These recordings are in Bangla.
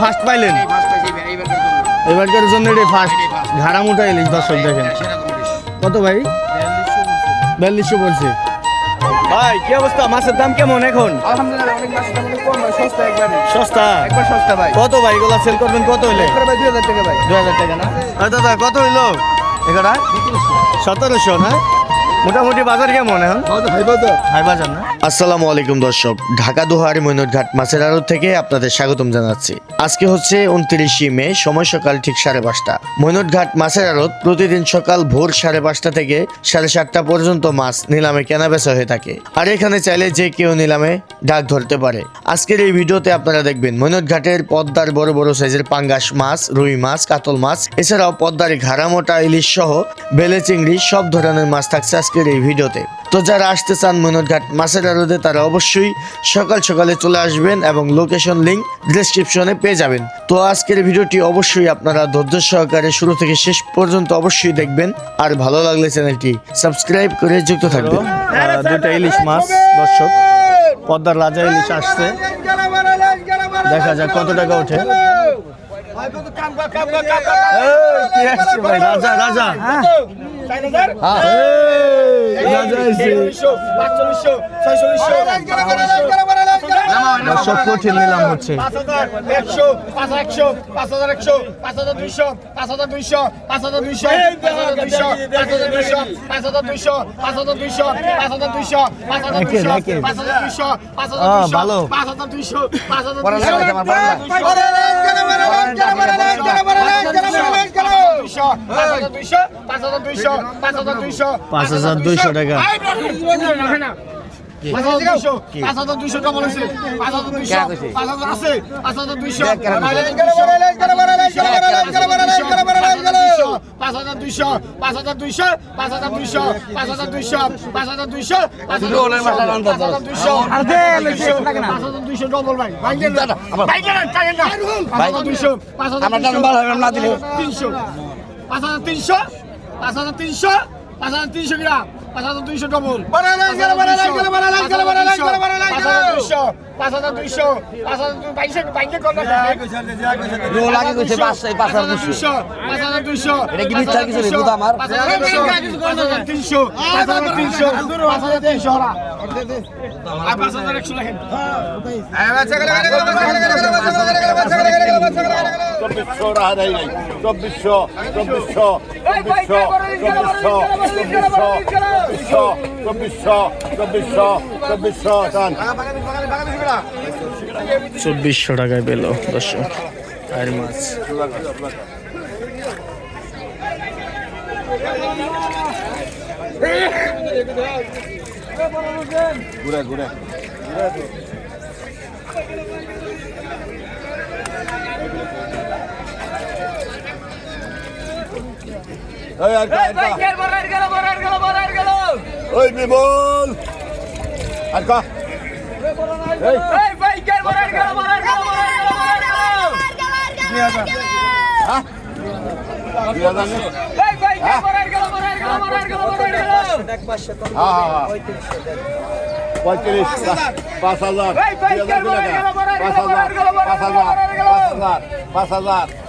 ফার্স্ট পাইলেন? এবারকার জন্য এটাই ফার্স্ট ঘাড়া মোটা ইলিশ দর্শক দেখেন। কত ভাই? বিয়াল্লিশশো বলছে। ভাই কি অবস্থা? মাছের দাম কেমন এখন? আলহামদুলিল্লাহ অনেক মাছের দাম অনেক কম সস্তা একবারে। সস্তা? একবার সস্তা ভাই। কত ভাই? এগুলা সেল করবেন কত হইলে? ভাই টাকা ভাই। দুই হাজার টাকা না? আরে দাদা কত হইল? এগারো? সতেরোশো। না? মোটামুটি বাজার কেমন এখন? হাই বাজার না? আসসালামু আলাইকুম দর্শক, ঢাকা দুহারি মৈনটঘাট মাছের আড়ত থেকে আপনাদের স্বাগতম জানাচ্ছি। আজকে হচ্ছে উনত্রিশে মে, সময় সকাল ঠিক সাড়ে পাঁচটা। মৈনটঘাট মাছের আড়ত প্রতিদিন সকাল ভোর সাড়ে পাঁচটা থেকে সাড়ে সাতটা পর্যন্ত মাছ নিলামে কেনা বেচা হয়ে থাকে। আর এখানে চাইলে যে কেউ নিলামে ডাক ধরতে পারে। আজকের এই ভিডিওতে আপনারা দেখবেন মৈনটঘাটের পদ্মার বড় বড় সাইজের পাঙ্গাস মাছ, রুই মাছ, কাতল মাছ, এছাড়াও পদ্মার ঘাড়া, মোটা ইলিশ সহ বেলে চিংড়ি সব ধরনের মাছ থাকছে আজকের এই ভিডিওতে। তো যারা আসতে চান মৈনটঘাট মাছের আড়তে তারা অবশ্যই সকাল সকালে চলে আসবেন এবং লোকেশন লিংক ডিসক্রিপশনে পেয়ে যাবেন। তো আজকের ভিডিওটি অবশ্যই আপনারা ধৈর্য সহকারে শুরু থেকে শেষ পর্যন্ত অবশ্যই দেখবেন। আর ভালো লাগলে চ্যানেলটি সাবস্ক্রাইব করে যুক্ত থাকবেন। দুটা ইলিশ মাছ দর্শক। পদ্মার রাজা ইলিশ আসছে। দেখা যাক কত টাকা ওঠে। রাজা রাজা। হ্যাঁ। রাজা সত্তর ঠেল নিলাম হচ্ছে ভালো পাঁচ হাজার দুইশো টাকা না দিলে তিনশো পাঁচ হাজার তিনশো পাঁচ হাজার তিনশো পাঁচ হাজার তিনশো গ্রাম পাঁচ হাজার দুইশো ডবল পাঁচ হাজার দুইশো পাঁচ হাজার দুইশো পাঁচ হাজার বাইশে বাইশে কর রোল আগে কইছে পাঁচ পাঁচ হাজার দুশো পাঁচ হাজার দুইশো এটা কি মিথ্যা কিছু রে, বুধ আমার? পাঁচ হাজার দুইশো তিনশো পাঁচ হাজার তিনশো পাঁচ হাজার তিনশো পাঁচ চব্বিশশো নাই চব্বিশশো চব্বিশশো চব্বিশশো চব্বিশশো চব্বিশশো চব্বিশশো চব্বিশশো চব্বিশশো টান চব্বিশশো টাকায় পেল দর্শক। আর মাছ। ঘুরে ঘুরে। Oy Bimol. Arka. Hey. Hey bay gel buraya gel buraya gel buraya gel buraya. Bir adam. Ha? Bir adam. Hey bay gel buraya gel buraya gel buraya gel buraya. Tek başla tamam. Ha. Bakiriş. Basazlar. Hey bay gel buraya gel buraya gel buraya. Basazlar. Basazlar. Basazlar. Basazlar.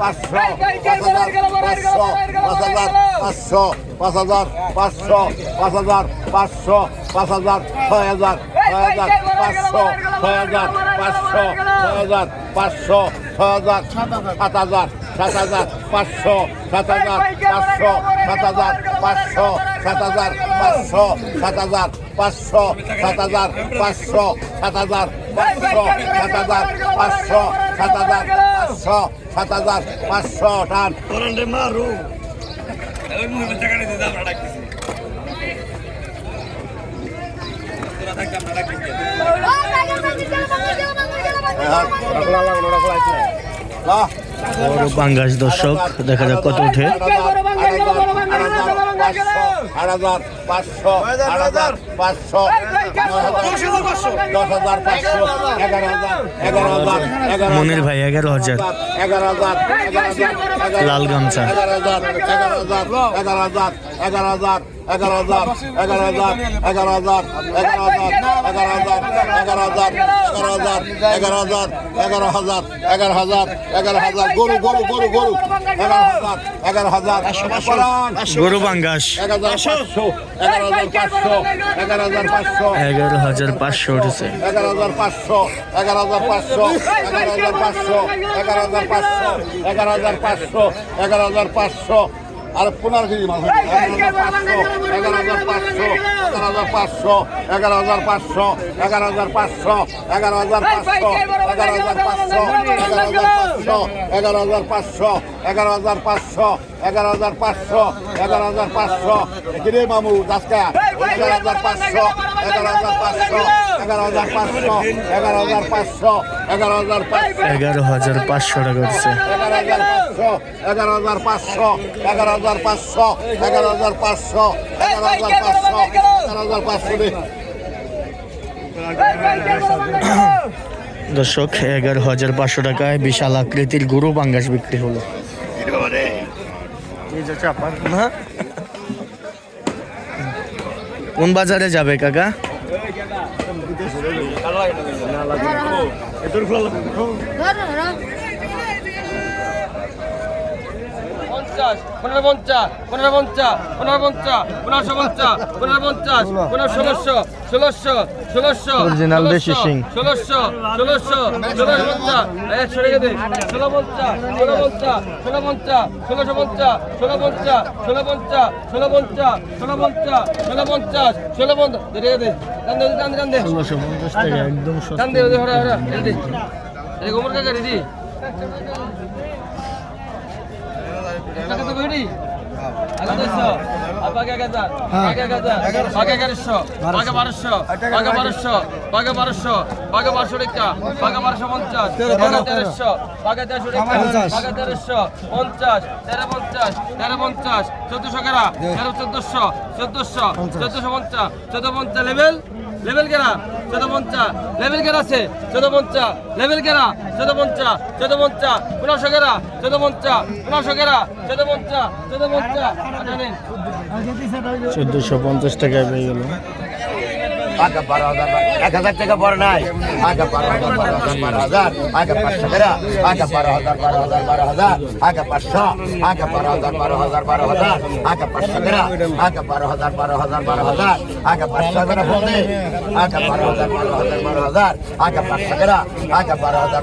পাঁচশো পাঁচ হাজার পাঁচশো পাঁচ হাজার পাঁচশো পাঁচ হাজার পাঁচশো পাঁচ হাজার ছয় হাজার ছয় হাজার পাঁচশো ছয় হাজার পাঁচশো ছয় হাজার পাঁচশো ছয় হাজার সাত হাজার সাত হাজার পাঁচশো সাত হাজার পাঁচশো সাত হাজার পাঁচশো সাত হাজার পাঁচশো সাত হাজার পাঁচশো সাত হাজার পাঁচশো সাত হাজার পাঁচশো সাত হাজার পাঁচশো সাত হাজার চারশো সাত হাজার পাঁচশো টান মারু। হ্যাঁ, হ্যাঁ। দর্শক দেখা যাক কত উঠে পাঁচশো আট হাজার পাঁচশো আট হাজার পাঁচশো দশ হাজার পাঁচশো এগারো হাজার এগারো হাজার এগারো মনির ভাই এগারো হাজার এগারো হাজার এগারো হাজার লাল গামছা। এগারো হাজার এগারো হাজার এগারো হাজার এগারো হাজার এগারো হাজার এগারো হাজার এগারো হাজার এগারো হাজার এগারো হাজার এগারো হাজার এগারো হাজার এগারো হাজার এগারো হাজার এগারো হাজার এগারো হাজার গরু গরু গরু গরু এগারো হাজার এগারো হাজার গরু বাঙ্গাস এগারো হাজার পাঁচশো এগারো হাজার পাঁচশো এগারো হাজার পাঁচশো এগারো হাজার পাঁচশো উঠেছে এগারো হাজার পাঁচশো এগারো হাজার পাঁচশো এগারো হাজার পাঁচশো এগারো হাজার পাঁচশো এগারো হাজার পাঁচশো এগারো হাজার পাঁচশো আর পনেরো কেজি মাছ এগারো হাজার পাঁচশো এগারো হাজার পাঁচশো এগারো হাজার পাঁচশো এগারো হাজার পাঁচশো এগারো হাজার পাঁচশো এগারো হাজার পাঁচশো এগারো হাজার পাঁচশো এগারো হাজার পাঁচশো এগারো হাজার পাঁচশো এগারো হাজার পাঁচশো এগারো হাজার পাঁচশো কিরে মামু দাসকা এগারো হাজার পাঁচশো এগারো হাজার পাঁচশো টাকা উঠছে এগারো হাজার পাঁচশো এগারো হাজার পাঁচশো এগারো হাজার পাঁচশো এগারো হাজার পাঁচশো এগারো হাজার পাঁচশো দর্শক, এগারো হাজার পাঁচশো টাকায় বিশাল আকৃতির গরু বাঙ্গাস বিক্রি হলো। কোন বাজারে যাবে কাকা? পঞ্চাশ পনেরো পঞ্চাশ পনেরো পঞ্চাশ পনেরো পঞ্চাশ পনেরোশো পঞ্চাশ পনেরো পঞ্চাশ পনেরো ষোলোশো ষোলোশো ষোলোশো Original দেশি শিং। ষোলোশো ষোলোশো ষোলোশো পঞ্চাশ। একশো রেখে দে। ষোলো পঞ্চাশ ষোলো পঞ্চাশ ষোলো পঞ্চাশ ষোলোশো পঞ্চাশ ষোলো পঞ্চাশ ষোলো পঞ্চাশ ষোলো পঞ্চাশ ষোলো পঞ্চাশ ষোলো পঞ্চাশ ষোলো পঞ্চাশ। রেখে দে। টান দে টান দে টান দে। ষোলোশো পঞ্চাশ টাকা একদম টান দে ওদের হরা হরা রেডি। রেডি গোমর কাকা রেডি? তো রেডি আগে দেড়শো আগে এক হাজার আগে এক হাজার আগে এগারোশো। আগে বারোশো। আগে বারোশো। আগে বারোশো। আগে বারোশো টাকা। আগে বারোশো পঞ্চাশ। আগে তেরোশো। আগে তেরোশো টাকা। আগে তেরোশো। পঞ্চাশ। তেরো পঞ্চাশ। তেরো পঞ্চাশ। চোদ্দশো কেরা? তেরো চোদ্দশো। চোদ্দশো। চোদ্দশো পঞ্চাশ। চোদ্দ পঞ্চাশ। লেভেল লেভেল কেরা চোদ্দ পঞ্চা লেভেল কেরা আছে চোদ্দ পঞ্চা লেভেল কেরা চোদ্দ পঞ্চা চোদ্দ পঞ্চা পনেরোশো কেরা চোদ্দ পঞ্চা পনেরোশো কেরা চোদ্দ পঞ্চা চোদ্দ পঞ্চা জানেন চোদ্দশো পঞ্চাশ টাকায় পেয়ে গেল আগে বারো হাজার এক হাজার টাকা পরে নাই আগে বারো হাজার বারো হাজার বারো হাজার আগে পাঁচশো টাকা আগে বারো হাজার বারো হাজার বারো হাজার আগে পাঁচশো আগে বারো হাজার বারো হাজার বারো হাজার আগে পাঁচশো টাকা আগে বারো হাজার বারো হাজার বারো হাজার আগে পাঁচশো টাকা বলতে আগে বারো হাজার বারো হাজার বারো হাজার আগে পাঁচশো টাকা আগে বারো হাজার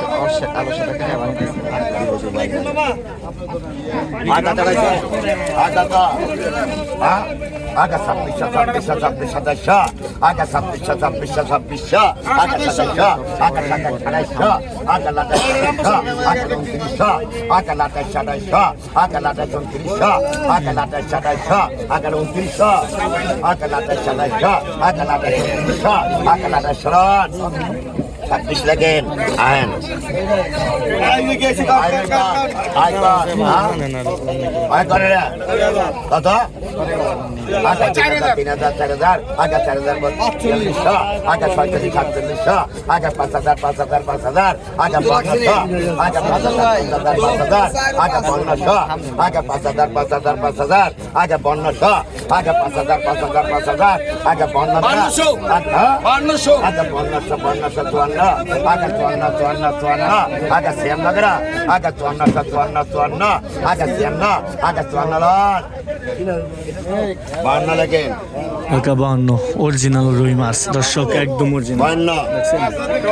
আলো সাদা কেটে আমি আর দাদা আর দাদা হ্যাঁ? আগা ছাব্বিশা ছাব্বিশা ছাব্বিশ সাতাশা আগা ছাব্বিশা ছাব্বিশা ছাব্বিশা আগা সাতাশা আগা সাতাশ সাতাশা আগা লাটাশ আগা উনত্রিশা আগা লাটাশ সাতাশা আগা লাটাশ উনত্রিশা আগা লাটাশ সাতাশা আগা উনত্রিশা আগা লাটাশ সাতাশা আগা লাটাশ উনত্রিশা আগা লাটাশ সাত ছাব্বিশ করে রে কত তিন হাজার চার হাজার আগা চার হাজার চল্লিশশো আগা ছয়চল্লিশ সাতচল্লিশশো আগা পাঁচ হাজার পাঁচ হাজার পাঁচ হাজার আগা পনেরোশো আগা পাঁচ হাজার পাঁচ হাজার আগা পনেরোশো আগা পাঁচ হাজার পাঁচ হাজার পাঁচ হাজার আগা পনেরোশো আগা পাঁচ হাজার পাঁচ হাজার পাঁচ হাজার আগা পনেরোশো আগা পনেরোশো পনেরোশো চুয়ান্ন ಆಗ ಚೊನ್ನ চুয়ান্ন চুয়ান্ন ಆಗ ಸೇಮ್ ನಗರ ಆಗ চুয়ান্ন ಚೊನ್ನ ಚೊನ್ನ ಆಗ ಸೇಮ್ অরিজিনাল রুই মাছ একদম বান্ন।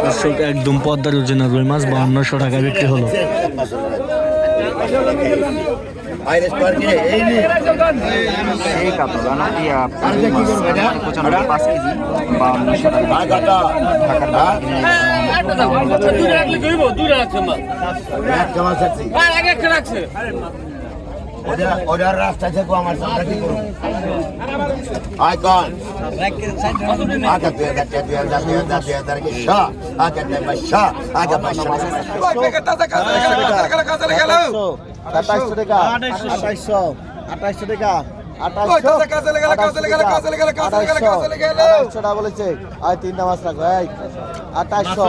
দর্শক একদম পদ্মার অরিজিনাল রুই মাছ বাহান্নশো টাকা বিক্রি হলো। এই কাতলা না এই পঁচানব্বই পাঁচ কেজি বা উনিশশো টাকা ওদের রাস্তা থেকে আমার সামনে কি করুন আইকন আগে দুই হাজার দুই হাজার দুই হাজার দুই হাজার কি শ আগে নেই বা শ আগে বা শ আঠাইশশো টাকা আঠাইশশো আঠাইশশো টাকা তিনটা মাছ রাখো এই আঠাইশশো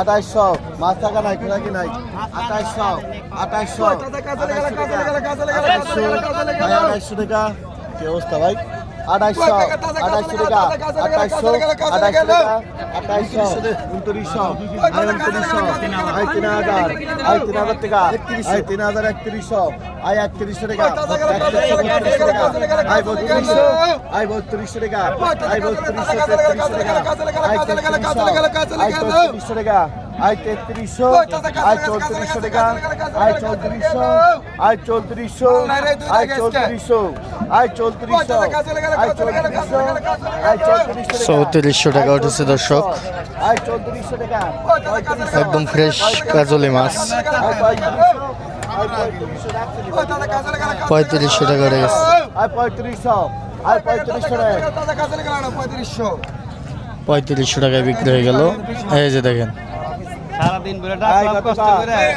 আঠাইশশো মাছ থাকা নাই কোনা কি নাই আঠাইশশো আঠাইশশো আঠাইশশো টাকা কি অবস্থা ভাই আঠাইশশো আঠাইশশো টাকা আঠাইশশো আঠাইশশো টাকা আঠাইশশো উনত্রিশশো আই উনত্রিশশো আই তিন হাজার আই তিন হাজার টাকা। আই তিন হাজার একত্রিশশো। আই একত্রিশশো টাকা। একত্রিশশো বত্রিশশো টাকা। আই বত্রিশশো আই বত্রিশশো টাকা। আই বত্রিশশো তেত্রিশশো টাকা। আই তেত্রিশশো আই চৌত্রিশশো টাকা। আই তেত্রিশশো আই চৌত্রিশশো টাকা আই চৌত্রিশশো আই চৌত্রিশশো আই চৌত্রিশশো আই চৌত্রিশশো আই চৌত্রিশশো আই চৌত্রিশশো চৌত্রিশশো টাকা উঠেছে দর্শক আই চৌত্রিশশো টাকা একদম ফ্রেশ কাজলি মাছ পঁয়ত্রিশশো টাকা উঠে গেছে আই পঁয়ত্রিশশো আই পঁয়ত্রিশশো টাকা পঁয়ত্রিশশো টাকায় বিক্রি হয়ে গেল এই যে দেখেন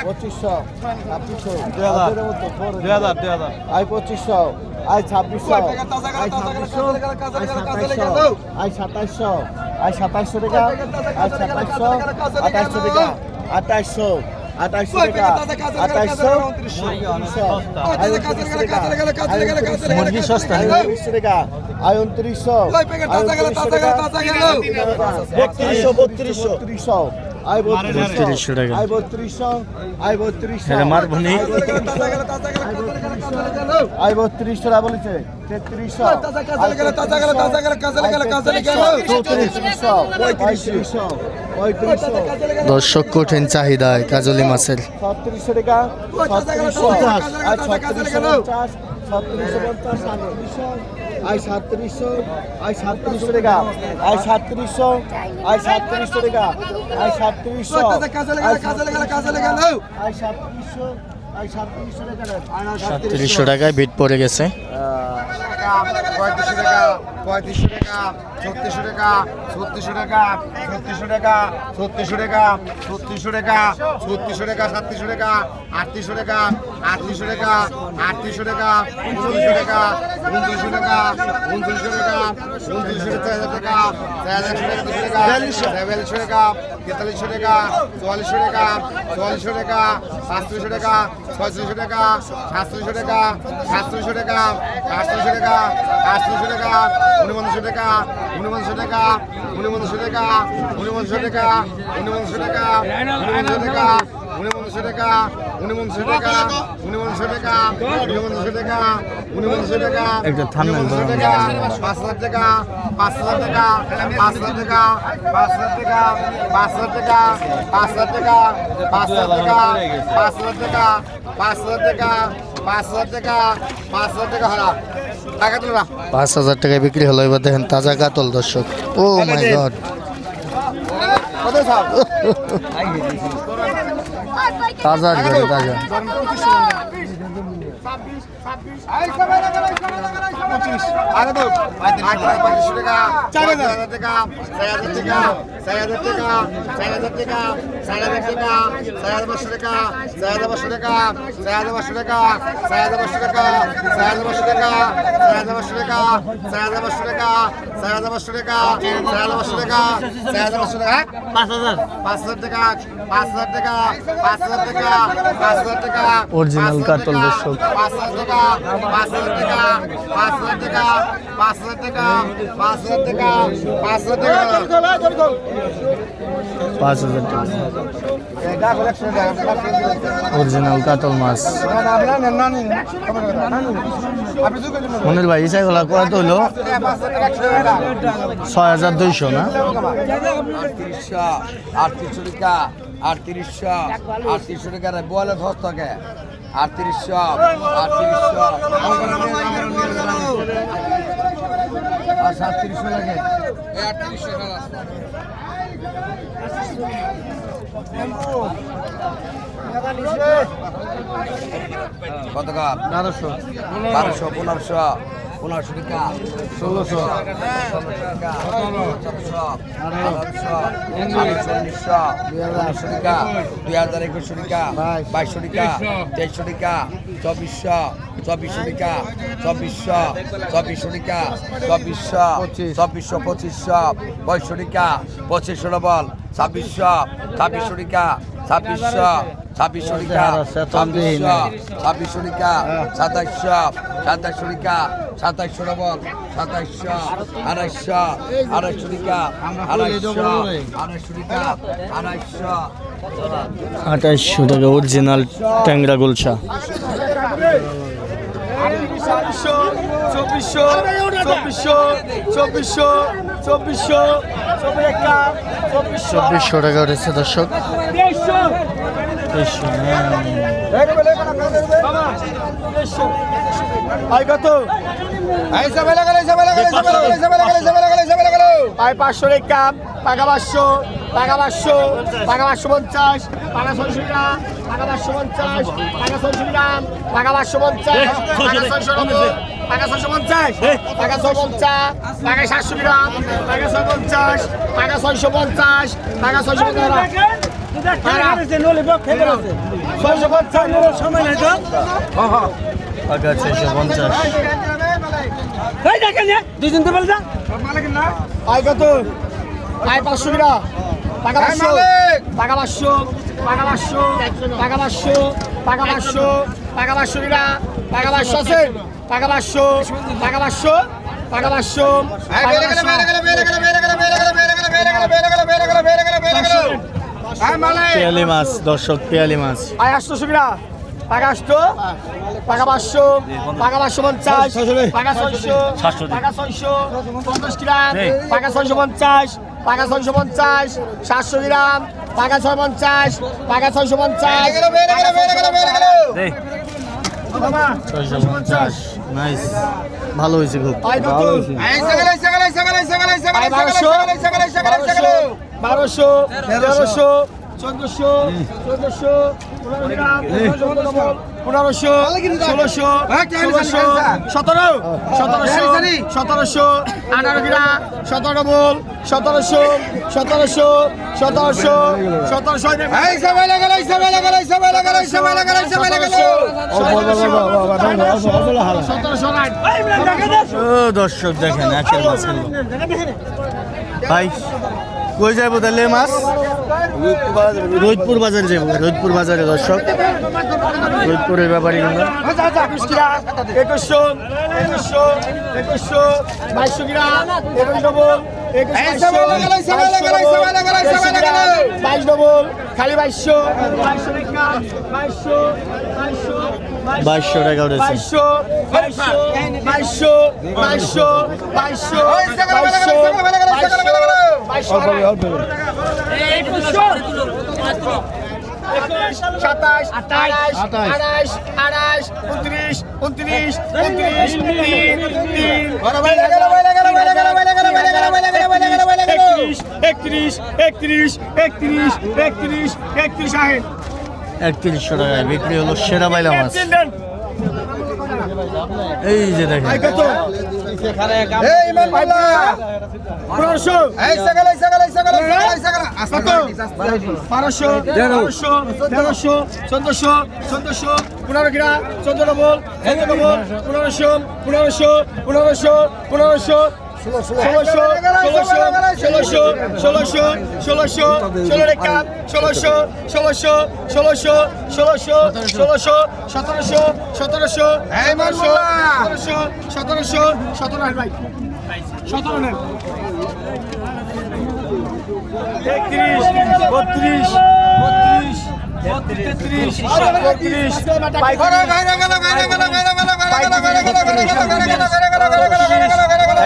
পঁচিশশো ছাব্বিশশো দুই হাজার দুই হাজার দুই হাজার আই পঁচিশশো আই ছাব্বিশশো আই ছাব্বিশশো আই সাতাইশশো আই সাতাইশশো আই সাতাইশশো টাকা আই সাতাইশশো আঠাইশশো টাকা আঠাইশশো আঠাইশশো টাকা আঠাইশশো মুরগি সস্তা আই উনত্রিশশো টাকা আই উনত্রিশশো বত্রিশশো বত্রিশশো আই বত্রিশশো বত্রিশশো টাকা আই বত্রিশশো আই বত্রিশশো মারবো নি? আই বত্রিশশো টাকা বলেছে তেত্রিশশো চৌত্রিশশো পঁয়ত্রিশশো পঁয়ত্রিশশো দর্শক কঠিন চাহিদায় কাজলি মাছের ছত্রিশশো টাকা ছত্রিশশো আর ছত্রিশশো পঞ্চাশ ছত্রিশশো পঞ্চাশ সাতত্রিশশো আই সাতত্রিশশো আয় সাতত্রিশশো টাকা আয় সাতত্রিশশো আয় সাতত্রিশশো টাকা আয় সাতত্রিশশো আয় সাতত্রিশশো আয় সাতত্রিশশো টাকা সাতত্রিশশো টাকায় বিট পড়ে গেছে। পঁয়ত্রিশশো টাকা পঁয়ত্রিশশো টাকা ছত্রিশশো টাকা ছত্রিশশো টাকা ছত্রিশশো টাকা ছত্রিশশো টাকা ছত্রিশশো টাকা ছত্রিশশো টাকা সাতত্রিশশো টাকা আটত্রিশশো টাকা আটত্রিশশো টাকা আটত্রিশশো টাকা উনত্রিশশো টাকা উনত্রিশশো টাকা উনত্রিশশো টাকা উনত্রিশশো টাকা চার হাজার টাকা চার টাকা বিয়াল্লিশশো। টাকা তেতাল্লিশশো টাকা চুয়াল্লিশশো টাকা চুয়াল্লিশশো টাকা পাঁচত্রিশশো টাকা ছয়ত্রিশশো টাকা সাতত্রিশশো টাকা সাতত্রিশশো টাকা আটত্রিশশো টাকা টাকা উনপঞ্চাশশো টাকা উনপঞ্চাশশো টাকা উনপঞ্চাশশো টাকা উনপঞ্চাশশো টাকা উনপঞ্চাশশো টাকা উনপঞ্চাশশো টাকা উনপঞ্চাশশো টাকা উনপঞ্চাশশো টাকা উনপঞ্চাশশো টাকা উনপঞ্চাশশো টাকা উনপঞ্চাশশো টাকা একটা থামনেল উনপঞ্চাশশো। টাকা পাঁচ হাজার টাকা পাঁচ হাজার টাকা পাঁচ হাজার টাকা পাঁচ হাজার টাকা পাঁচ হাজার টাকা পাঁচ হাজার টাকা পাঁচ হাজার টাকা পাঁচ হাজার টাকা পাঁচ হাজার টাকা পাঁচ হাজার টাকা পাঁচ হাজার টাকা হারা টাকা পাঁচ হাজার টাকায় বিক্রি হলো এবার দেখেন তাজা কাতল দর্শক। Oh my God. তাজা তাজা অরিজিনাল কাটল দর্শক। পাঁচ হাজার টাকা পাঁচ হাজার টাকা পাঁচ হাজার টাকা পাঁচ হাজার টাকা পাঁচ হাজার টাকা। পাঁচ হাজার টাকা পাঁচ হাজার টাকা। অরিজিনাল কাতল মাছ। মনির ভাই ইসাইগুলা কত হইল? ছয় হাজার দুইশো না? আটত্রিশশো আটত্রিশশো টাকা আটত্রিশশো আটত্রিশশো টাকা রে বলে ধস থাকে আটত্রিশশো আটত্রিশশো আর সাতত্রিশশো লাগে। কত কাপ? বারোশো বারোশো পনেরোশো। পনেরোশো টাকা। ষোলোশো। উনিশশো উনিশশো টাকা। দুই হাজার একুশশো টাকা। বাইশশো টাকা। তেইশশো টাকা। চব্বিশশো। চব্বিশশো টাকা। চব্বিশশো। চব্বিশশো টাকা। চব্বিশশো। চব্বিশশো পঁচিশশো। পঁয়ষট্টি টাকা। পঁচিশশো ডবল। ছাব্বিশশো। ছাব্বিশশো টাকা। ছাব্বিশশো। ছাব্বিশশো টাকা। ছাব্বিশশো। ছাব্বিশশো টাকা। সাতাইশশো। সাতাইশশো টাকা সাতাইশশো ডবল সাতাইশশো আড়াইশো আড়াইশো টাকা আড়াইশো আড়াইশো টাকা আড়াইশো আঠাইশশো টাকা অরিজিনাল ট্যাংরা গোলসা চব্বিশশো চব্বিশশো চব্বিশশো চব্বিশশো চব্বিশশো চব্বিশ একটা চব্বিশশো। চব্বিশশো টাকা উঠেছে দর্শক। আয় পাঁচশো রেখা টাকা পাঁচশো টাকা পাঁচশো টাকা পাঁচশো পঞ্চাশ টাকা ছয়শো গ্রাম টাকা পাঁচশো পঞ্চাশ টাকা ছয়শো গ্রাম টাকা পাঁচশো পঞ্চাশ টাকা ছয়শো নব্বই টাকা ছয়শো পঞ্চাশ টাকা ছয় পঞ্চাশ টাকা সাতশো গ্রাম টাকা ছয় পঞ্চাশ টাকা ছয়শো পঞ্চাশ টাকা ছয়শো পঞ্চাশ নাই তো টাকা ছয়শো পঞ্চাশ আয় কত আয় পাঁচশো গ্রাম টাকা পাঁচশো টাকা পাঁচশো টাকা পাঁচশো টাকা পাঁচশো টাকা পাঁচশো টাকা পাঁচশো গ্রাম টাকা পাঁচশো আছে টাকা পাঁচশো টাকা পাঁচশো টাকা পাঁচশো পেয়ালি মাছ দর্শক পেয়ালি মাছ। আয় আটশো গ্রাম টাকা আটশো টাকা পাঁচশো টাকা পাঁচশো পঞ্চাশ টাকা ছয়শো ছয়শো পঞ্চাশ গ্রাম টাকা ছয়শো পঞ্চাশ টাকা ছয়শো পঞ্চাশ সাতশো গ্রাম টাকা ছয় পঞ্চাশ টাকা ছয়শো পঞ্চাশ পঞ্চাশ। ভালো হয়েছে খুব। বারোশো তেরোশো চোদ্দশো চোদ্দশো পনেরোশো ষোলোশো ষোলোশো সতেরো সতেরোশো সতেরোশো আঠারো গ্রাম সতেরো বল সতেরোশো সতেরোশো সতেরোশো সতেরোশো দর্শক দেখেন একের ভাই কই যাব তাহলে মাছ? রোদপুর বাজারে যাব রোদপুর বাজারে দর্শক। রোদপুরের ব্যাপারী আমরা একুশশো একুশশো একুশশো বাইশশো গ্রাম একুশ ডবল বাইশ ডবল খালি বাইশশো বাইশশো বাইশশো বাইশশো বাইশশো টাকা উঠেছে। বাইশশো বাইশশো বাইশশো বাইশশো বাইশশো সাতাশ আঠাশ আঠাশ। আঠাশ উনত্রিশ উনত্রিশ উনত্রিশ তিন তিন একত্রিশ একত্রিশ একত্রিশ একত্রিশ একত্রিশ আহেন। একত্রিশশো টাকায় বিক্রি হলো সেরা বাইলা মাছ এই যে দেখেন। তেরোশো চোদ্দশো চোদ্দশো পনেরো গ্রা চোদ্দ নম্বর চোদ্দ নম্বর পনেরোশো পনেরোশো পনেরোশো পনেরোশো ষোলোশো ষোলোশো ষোলোশো ষোলোশো ষোলোশো ষোলো রেখা ষোলোশো ষোলোশো ষোলোশো ষোলোশো ষোলোশো সতেরোশো সতেরোশো সতেরোশো সতেরোশো সতেরো ভাই সতেরো নেন একত্রিশ বত্রিশ বত্রিশ তেত্রিশ বত্রিশ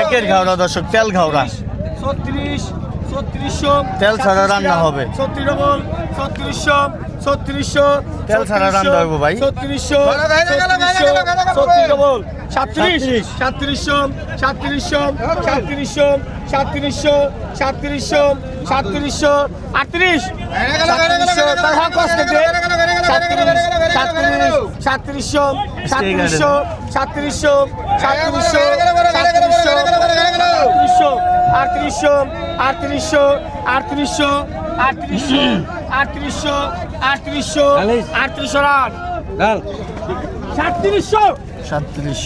একের ঘাওড়া দর্শক তেল ঘাওড়া। ছত্রিশ ছত্রিশশো তেল ছাড়া রান্না হবে। ছত্রিশশো ছত্রিশশো তেল ছাড়া রান্না হবে ভাই। ছত্রিশশো ছত্রিশশো সাতত্রিশ সাতত্রিশশো সাতত্রিশশো সাতত্রিশশো সাতত্রিশশো সাতত্রিশশো সাতত্রিশশো আটত্রিশ সাতত্রিশ